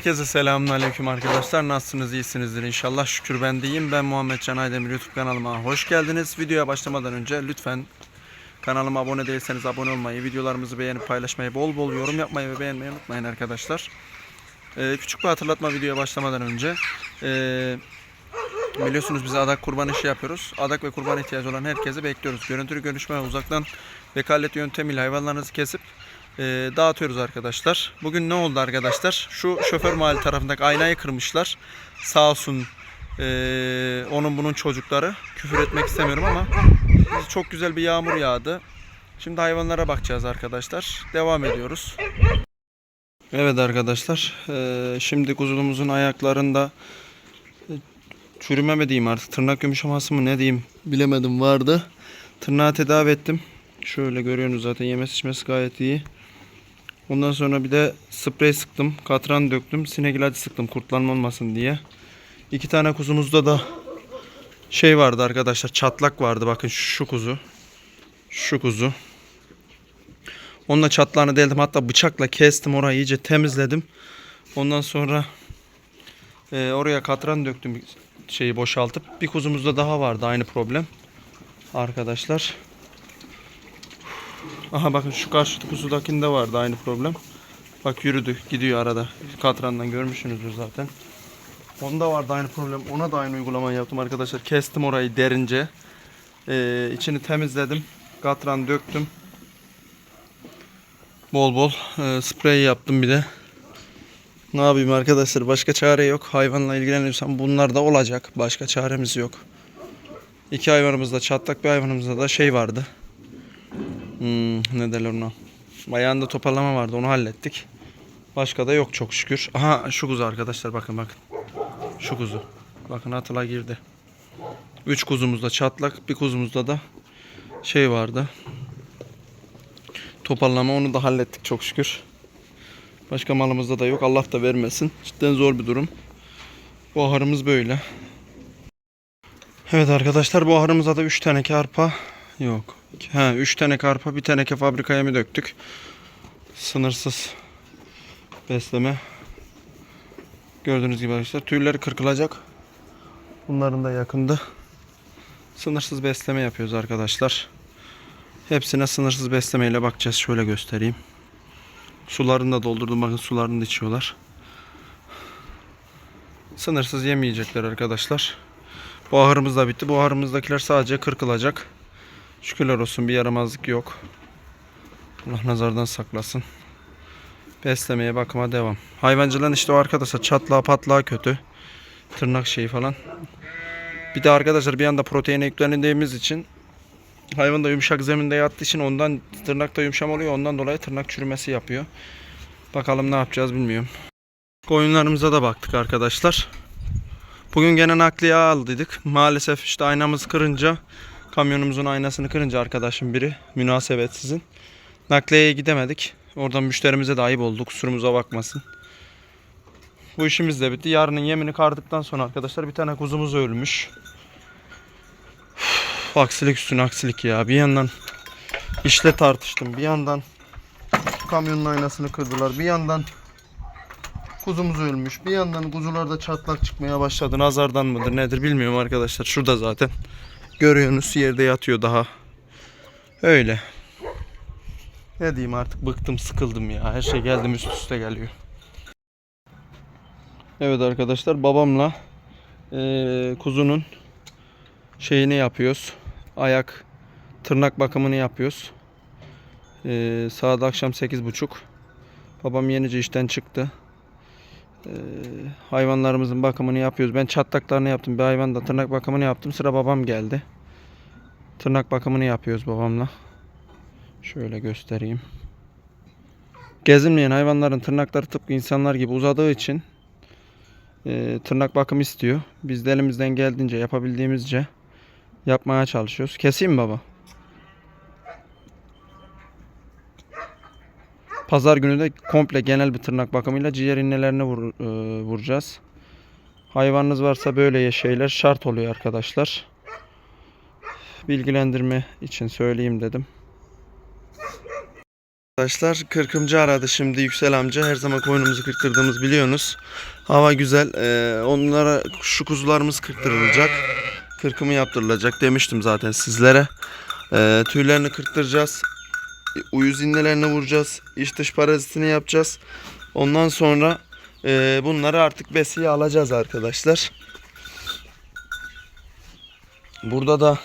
Herkese selamünaleyküm arkadaşlar. Nasılsınız? İyisinizdir inşallah. Şükür ben de iyiyim. Ben Muhammed Can Aydemir YouTube kanalıma hoş geldiniz. Videoya başlamadan önce lütfen kanalıma abone değilseniz abone olmayı, videolarımızı beğenip paylaşmayı, bol bol yorum yapmayı ve beğenmeyi unutmayın arkadaşlar. Ee, küçük bir hatırlatma videoya başlamadan önce. Ee, biliyorsunuz biz adak kurban işi yapıyoruz. Adak ve kurban ihtiyacı olan herkesi bekliyoruz. Görüntülü görüşme uzaktan vekalet yöntemiyle hayvanlarınızı kesip e, dağıtıyoruz arkadaşlar. Bugün ne oldu arkadaşlar? Şu şoför mahalle tarafındaki aynayı kırmışlar. Sağ olsun e, onun bunun çocukları. Küfür etmek istemiyorum ama çok güzel bir yağmur yağdı. Şimdi hayvanlara bakacağız arkadaşlar. Devam ediyoruz. Evet arkadaşlar. e, şimdi kuzulumuzun ayaklarında e, çürüme mi diyeyim artık tırnak yumuşaması mı ne diyeyim bilemedim vardı. Tırnağı tedavi ettim. Şöyle görüyorsunuz zaten yemesi içmesi gayet iyi. Ondan sonra bir de sprey sıktım. Katran döktüm. Sinek ilacı sıktım kurtlanma olmasın diye. İki tane kuzumuzda da şey vardı arkadaşlar. Çatlak vardı. Bakın şu kuzu. Şu kuzu. Onunla çatlağını deldim. Hatta bıçakla kestim orayı iyice temizledim. Ondan sonra e, oraya katran döktüm şeyi boşaltıp. Bir kuzumuzda daha vardı aynı problem. Arkadaşlar. Aha bakın şu karşı kuzudakinde vardı aynı problem. Bak yürüdü gidiyor arada. Katrandan görmüşsünüzdür zaten. Onda vardı aynı problem. Ona da aynı uygulamayı yaptım arkadaşlar. Kestim orayı derince. Ee, içini temizledim. Katran döktüm. Bol bol e, sprey yaptım bir de. Ne yapayım arkadaşlar başka çare yok. Hayvanla ilgileniyorsam bunlar da olacak. Başka çaremiz yok. İki hayvanımızda çatlak bir hayvanımızda da şey vardı. Hmm, ne derler ona? Ayağında toparlama vardı onu hallettik. Başka da yok çok şükür. Aha şu kuzu arkadaşlar bakın bakın. Şu kuzu. Bakın atıla girdi. Üç kuzumuzda çatlak bir kuzumuzda da şey vardı. Toparlama onu da hallettik çok şükür. Başka malımızda da yok. Allah da vermesin. Cidden zor bir durum. Bu ahırımız böyle. Evet arkadaşlar bu ahırımıza da 3 tane arpa yok. Ha 3 tane arpa bir tane fabrika yemi döktük. Sınırsız besleme. Gördüğünüz gibi arkadaşlar tüyleri kırkılacak. Bunların da yakında sınırsız besleme yapıyoruz arkadaşlar. Hepsine sınırsız beslemeyle bakacağız. Şöyle göstereyim. Sularını da doldurdum. Bakın sularını da içiyorlar. Sınırsız yemeyecekler arkadaşlar. Bu ahırımız da bitti. Bu ahırımızdakiler sadece kırkılacak. Şükürler olsun bir yaramazlık yok. Allah nazardan saklasın. Beslemeye bakıma devam. Hayvancılığın işte o arkadaşlar çatlağı patlağı kötü. Tırnak şeyi falan. Bir de arkadaşlar bir anda proteine yüklendiğimiz için hayvan da yumuşak zeminde yattığı için ondan tırnakta yumuşam oluyor. Ondan dolayı tırnak çürümesi yapıyor. Bakalım ne yapacağız bilmiyorum. Koyunlarımıza da baktık arkadaşlar. Bugün gene nakliye aldıydık. Maalesef işte aynamız kırınca kamyonumuzun aynasını kırınca arkadaşım biri münasebetsizin. Nakliyeye gidemedik. Oradan müşterimize de ayıp oldu. Kusurumuza bakmasın. Bu işimiz de bitti. Yarının yemini kardıktan sonra arkadaşlar bir tane kuzumuz ölmüş. Üf, aksilik üstüne aksilik ya. Bir yandan işle tartıştım. Bir yandan kamyonun aynasını kırdılar. Bir yandan kuzumuz ölmüş. Bir yandan kuzularda çatlak çıkmaya başladı. Nazardan mıdır nedir bilmiyorum arkadaşlar. Şurada zaten. Görüyorsunuz yerde yatıyor daha. Öyle. Ne diyeyim artık bıktım sıkıldım ya. Her şey geldim üst üste geliyor. Evet arkadaşlar babamla eee, kuzunun şeyini yapıyoruz. Ayak tırnak bakımını yapıyoruz. Eee saat akşam 8.30. Babam yenice işten çıktı. Eee, hayvanlarımızın bakımını yapıyoruz. Ben çatlaklarını yaptım. Bir hayvan da tırnak bakımını yaptım. Sıra babam geldi. Tırnak bakımını yapıyoruz babamla. Şöyle göstereyim. Gezinmeyen hayvanların tırnakları tıpkı insanlar gibi uzadığı için e, tırnak bakım istiyor. Biz de elimizden geldiğince yapabildiğimizce yapmaya çalışıyoruz. Keseyim mi baba? Pazar günü de komple genel bir tırnak bakımıyla ciğer innelerine vur, e, vuracağız. Hayvanınız varsa böyle şeyler şart oluyor arkadaşlar. Bilgilendirme için söyleyeyim dedim. Arkadaşlar kırkımcı aradı şimdi Yüksel amca. Her zaman koyunumuzu kırktırdığımız biliyorsunuz. Hava güzel. Ee, onlara şu kuzularımız kırktırılacak. Kırkımı yaptırılacak demiştim zaten sizlere. Ee, tüylerini kırktıracağız. Uyuz innelerini vuracağız. İç dış parazitini yapacağız. Ondan sonra e, bunları artık besiye alacağız arkadaşlar. Burada da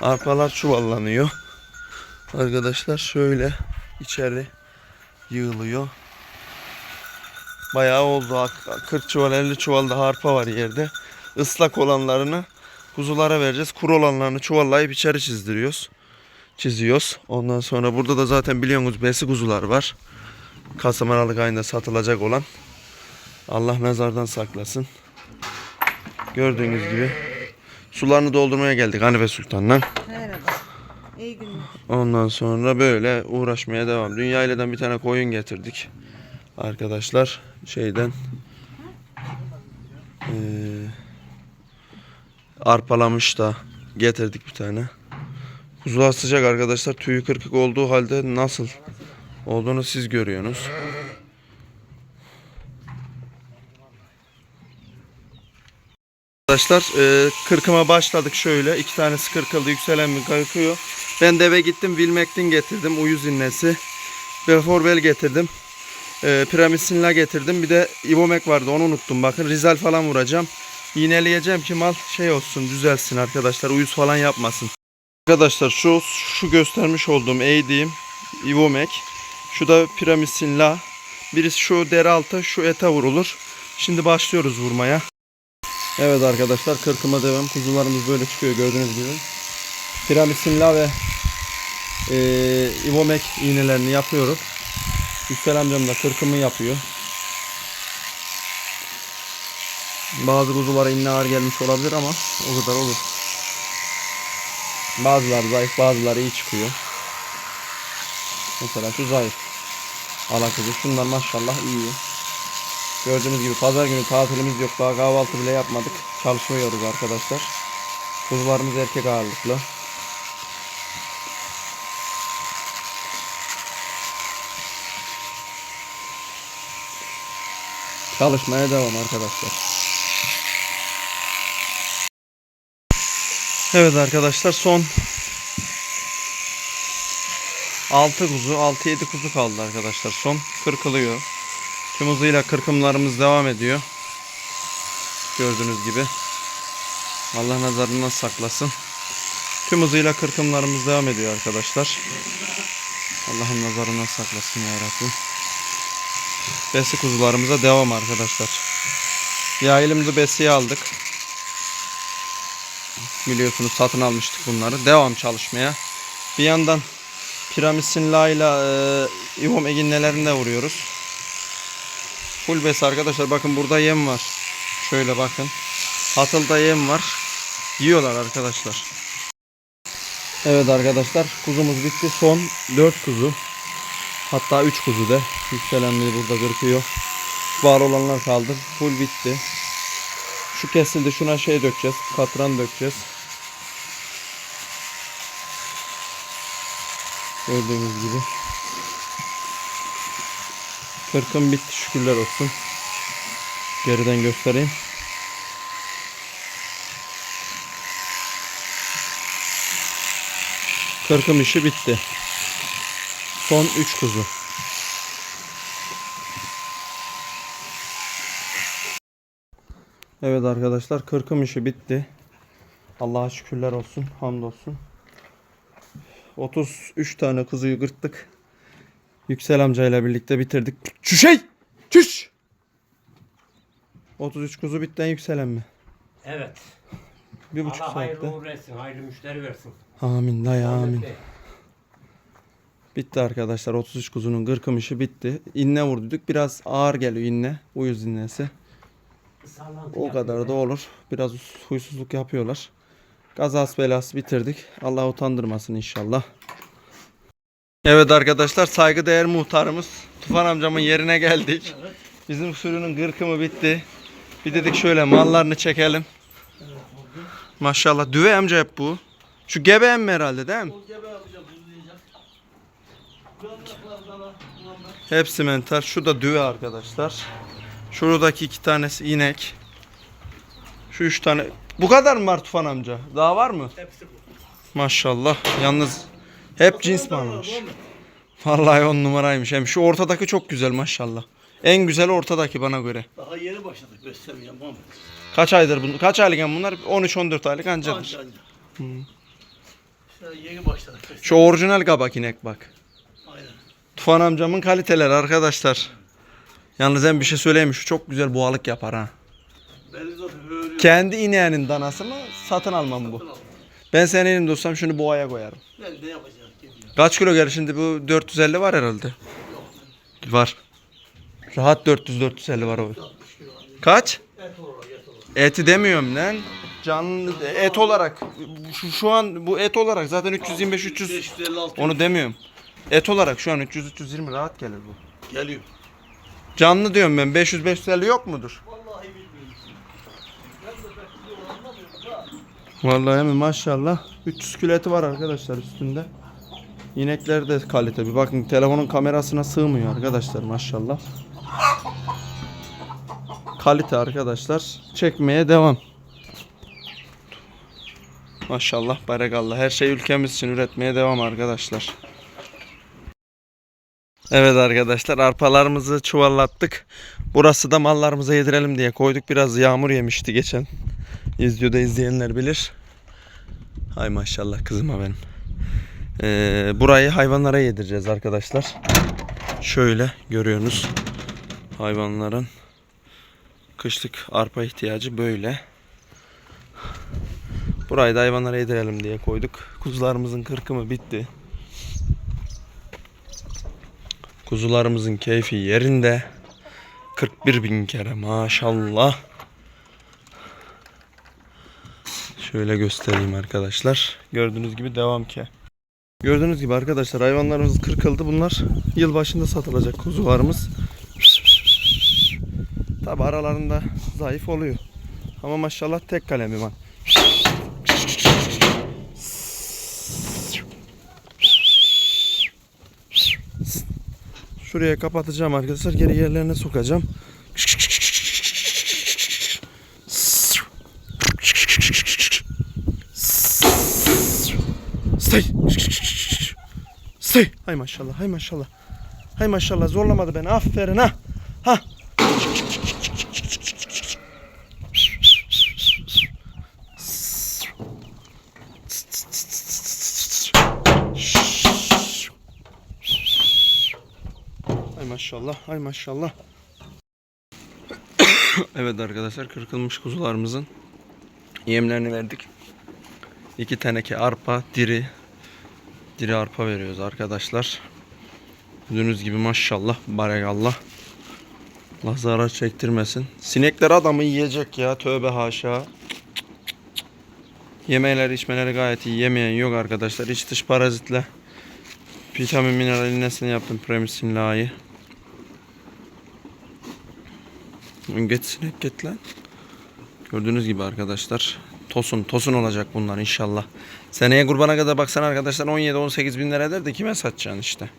arpalar çuvallanıyor. Arkadaşlar şöyle içeri yığılıyor. Bayağı oldu. 40 çuval 50 çuval da arpa var yerde. Islak olanlarını kuzulara vereceğiz. Kuru olanlarını çuvallayıp içeri çizdiriyoruz. Çiziyoruz. Ondan sonra burada da zaten biliyorsunuz besi kuzular var. Kasım Aralık ayında satılacak olan. Allah nazardan saklasın. Gördüğünüz gibi sularını doldurmaya geldik Hanife Sultan'la. Merhaba. İyi günler. Ondan sonra böyle uğraşmaya devam. Dünya bir tane koyun getirdik. Arkadaşlar şeyden eee, arpalamış da getirdik bir tane. Kuzular sıcak arkadaşlar. Tüyü kırık olduğu halde nasıl olduğunu siz görüyorsunuz. Arkadaşlar e, kırkıma başladık şöyle. iki tanesi kırkıldı. Yükselen bir kırkıyor. Ben de eve gittim. Wilmektin getirdim. Uyuz innesi. Beforbel getirdim. E, Piramisinla getirdim. Bir de Ivomek vardı. Onu unuttum. Bakın Rizal falan vuracağım. İğneleyeceğim ki mal şey olsun. Düzelsin arkadaşlar. Uyuz falan yapmasın. Arkadaşlar şu şu göstermiş olduğum eğdiğim Ivomek. Şu da Piramisinla. Birisi şu deri altı, şu ete vurulur. Şimdi başlıyoruz vurmaya. Evet arkadaşlar kırkıma devam. Kuzularımız böyle çıkıyor gördüğünüz gibi. Piramisinla ve e, Ivomek iğnelerini yapıyoruz. Yüksel amcam da kırkımı yapıyor. Bazı kuzulara inne ağır gelmiş olabilir ama o kadar olur. Bazıları zayıf bazıları iyi çıkıyor. Mesela şu zayıf. Ala kuzu. Şunlar maşallah iyi. Gördüğünüz gibi pazar günü tatilimiz yok. Daha kahvaltı bile yapmadık. Çalışmıyoruz arkadaşlar. Kuzularımız erkek ağırlıklı. Çalışmaya devam arkadaşlar. Evet arkadaşlar son 6 kuzu 6-7 kuzu kaldı arkadaşlar son kırkılıyor. Tüm hızıyla kırkımlarımız devam ediyor. Gördüğünüz gibi. Allah nazarından saklasın. Tüm hızıyla kırkımlarımız devam ediyor arkadaşlar. Allah'ın nazarından saklasın ya Rabbim. Besi kuzularımıza devam arkadaşlar. Yayılımızı besiye aldık. Biliyorsunuz satın almıştık bunları. Devam çalışmaya. Bir yandan Piramisin La ile e, İvom eginlerini de vuruyoruz. Full bes arkadaşlar. Bakın burada yem var. Şöyle bakın. Hatılda yem var. Yiyorlar arkadaşlar. Evet arkadaşlar. Kuzumuz bitti. Son 4 kuzu. Hatta 3 kuzu da. Yükselenleri burada kırpıyor. Var olanlar kaldı. Full bitti. Şu kesildi. Şuna şey dökeceğiz. Katran dökeceğiz. Gördüğünüz gibi. Kırkım bitti şükürler olsun. Geriden göstereyim. Kırkım işi bitti. Son 3 kuzu. Evet arkadaşlar kırkım işi bitti. Allah'a şükürler olsun. Hamdolsun. 33 tane kuzuyu kırttık. Yüksel amcayla birlikte bitirdik. Şu şey! Çüş! 33 kuzu bitten yükselen mi? Evet. Bir buçuk Allah hayırlı saatte. uğurlu etsin, hayırlı müşteri versin. Amin dayı amin. Bitti arkadaşlar 33 kuzunun kırkım işi bitti. İnne vurduk. Biraz ağır geliyor inne. Uyuz innesi. Sallantı O yapıyor. kadar da olur. Biraz huysuzluk yapıyorlar. Gazas belası bitirdik. Allah utandırmasın inşallah. Evet arkadaşlar saygıdeğer muhtarımız Tufan amcamın yerine geldik. Bizim sürünün gırkımı bitti. Bir dedik şöyle mallarını çekelim. Maşallah düve amca hep bu. Şu gebe emmi herhalde değil mi? Hepsi mental. Şu da düve arkadaşlar. Şuradaki iki tanesi inek. Şu üç tane. Bu kadar mı var Tufan amca? Daha var mı? Hepsi bu. Maşallah. Yalnız hep cins mi almış? Vallahi on numaraymış. Hem şu ortadaki çok güzel maşallah. En güzel ortadaki bana göre. Daha yeni başladık beslemeye Muhammed. Kaç aydır bunlar? Kaç aylık yani bunlar? 13-14 aylık ancadır. Anca anca. İşte yeni başladık beslemeye. Şu orijinal kabak inek bak. Aynen. Tufan amcamın kaliteleri arkadaşlar. Yalnız hem bir şey söyleyeyim şu çok güzel boğalık yapar ha. Belli zaten. Kendi ineğinin danası mı satın almam bu. Ben senin elimde olsam şunu boğaya koyarım. Ben de yapacağım. Geliyor. Kaç kilo gelir şimdi bu 450 var herhalde. Var. Rahat 400-450 var o. 60 kilo. Et Kaç? olarak et olarak. Eti demiyorum lan. Canlı et olarak. Şu, şu an bu et olarak zaten 325-300 556 onu demiyorum. Et olarak şu an 300-320 rahat gelir bu. geliyor. Canlı diyorum ben 500-550 yok mudur? Vallahi bilmiyorum. Ben de pek bir anlamıyorum da. Vallahi hemen maşallah 300 kilo var arkadaşlar üstünde. İnekler de kalite. Bir bakın telefonun kamerasına sığmıyor arkadaşlar maşallah. Kalite arkadaşlar. Çekmeye devam. Maşallah barekallah. Her şey ülkemiz için üretmeye devam arkadaşlar. Evet arkadaşlar arpalarımızı çuvallattık. Burası da mallarımıza yedirelim diye koyduk. Biraz yağmur yemişti geçen. İzliyor da izleyenler bilir. Hay maşallah kızıma benim. Ee, burayı hayvanlara yedireceğiz arkadaşlar. Şöyle görüyorsunuz. Hayvanların kışlık arpa ihtiyacı böyle. Burayı da hayvanlara yedirelim diye koyduk. Kuzularımızın kırkımı bitti. Kuzularımızın keyfi yerinde. 41 bin kere maşallah. Şöyle göstereyim arkadaşlar. Gördüğünüz gibi devam ki. Gördüğünüz gibi arkadaşlar hayvanlarımız kırkıldı. Bunlar yıl başında satılacak kuzularımız. Tabi aralarında zayıf oluyor. Ama maşallah tek kalemi var. Şuraya kapatacağım arkadaşlar. Geri yerlerine sokacağım. Stay. Stay. Hay maşallah, hay maşallah. Hay maşallah zorlamadı beni. Aferin ha. Ha. Hay maşallah, hay maşallah. evet arkadaşlar kırkılmış kuzularımızın yemlerini verdik. İki teneke arpa, diri. Diri arpa veriyoruz arkadaşlar. Gördüğünüz gibi maşallah, barekallah. Allah zarar çektirmesin. Sinekler adamı yiyecek ya, tövbe haşa. Yemeğleri, içmeleri gayet iyi. Yemeyen yok arkadaşlar. İç dış parazitle. Vitamin mineral iğnesini yaptım Premisin La'yı. Geç sinek git lan. Gördüğünüz gibi arkadaşlar. Tosun, tosun olacak bunlar inşallah. Seneye kurbana kadar baksan arkadaşlar 17-18 bin lira eder de kime satacaksın işte.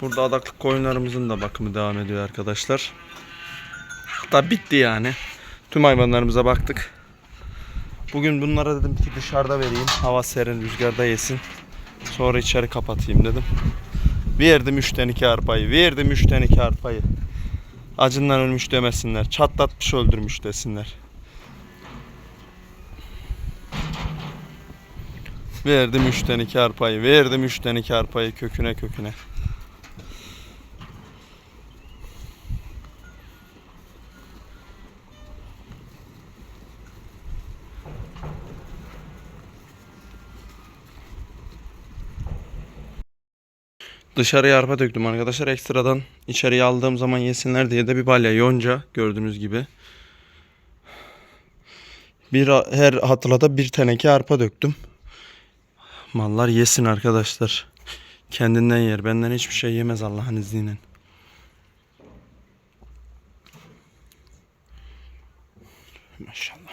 Burada adaklık koyunlarımızın da bakımı devam ediyor arkadaşlar. Hatta bitti yani. Tüm hayvanlarımıza baktık. Bugün bunlara dedim ki dışarıda vereyim. Hava serin, rüzgarda yesin. Sonra içeri kapatayım dedim. Verdim 3'ten 2 arpayı. Verdim 3'ten 2 arpayı. Acından ölmüş demesinler. Çatlatmış öldürmüş desinler. Verdim 3'ten 2 arpayı. Verdim 3'ten 2 arpayı köküne köküne. Dışarıya arpa döktüm arkadaşlar. Ekstradan içeriye aldığım zaman yesinler diye de bir balya yonca gördüğünüz gibi. Bir her hatırlata bir teneke arpa döktüm. Mallar yesin arkadaşlar. Kendinden yer. Benden hiçbir şey yemez Allah'ın izniyle. Maşallah.